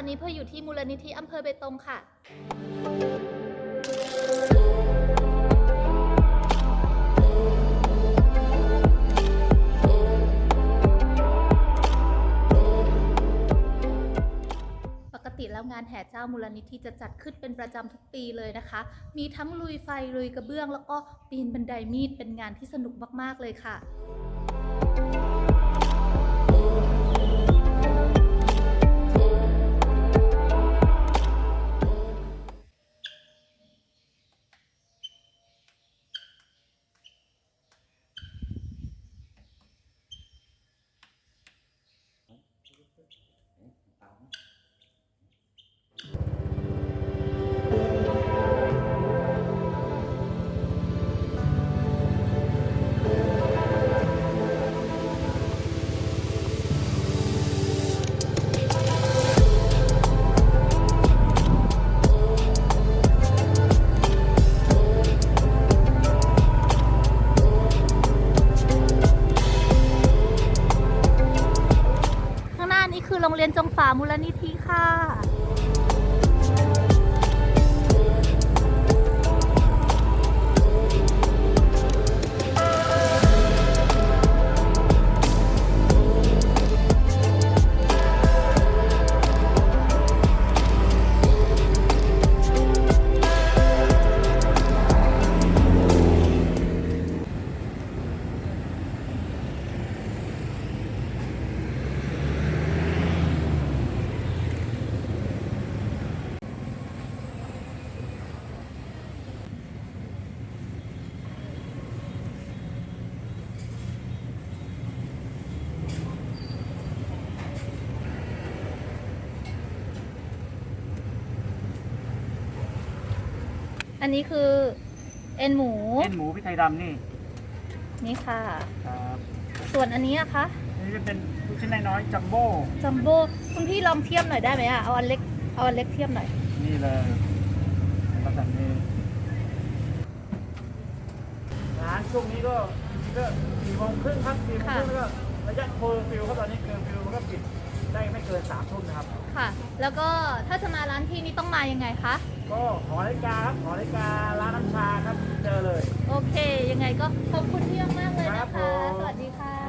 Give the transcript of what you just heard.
อนี้เพื่ออยู่ที่มูลนิธิอำเภอเบตงค่ะ ปกติแล้วงานแห่เจ้ามูลนิธิจะจัดขึ้นเป็นประจำทุกปีเลยนะคะ มีทั้งลุยไฟลุยกระเบื้อง แล้วก็ปีนบันไดมีดเป็นงานที่สนุกมากๆเลยค่ะ โรงเรียนจงฝามูลนิธิค่ะ อันนี้คือเอ็นหมู เอ็นหมูพริกไทยดำนี่นี่ค่ะ ครับส่วนอันนี้อะคะอันนี่จะเป็นลูกชิ้นน้อยๆจัมโบ้จัมโบ้คุณพี่ลองเทียบหน่อยได้ไหมอะเอาอันเล็กเอาอันเล็กเทียบหน่อย นี่เลยแล้วแบบนี้ร้านช่วงนี้ก็จริงๆก็สี่โมงครึ่งครับสี่โมงครึ่งแล้วก็ระยะเคอร์ฟิวเขาตอนนี้เคอร์ฟิวมันก็ปิด ได้ไม่เกินสามทุ่มนะครับ ค่ะ แล้วก็ถ้าจะมาร้านพี่นี่ต้องมายังไงคะ ก็หอนาฬิกาครับหอนาฬิการ้านน้ำชาครับเจอเลย โอเค ยังไงก็ขอบคุณพี่มากๆเลยครันะบผคะมสวัสดีค่ะ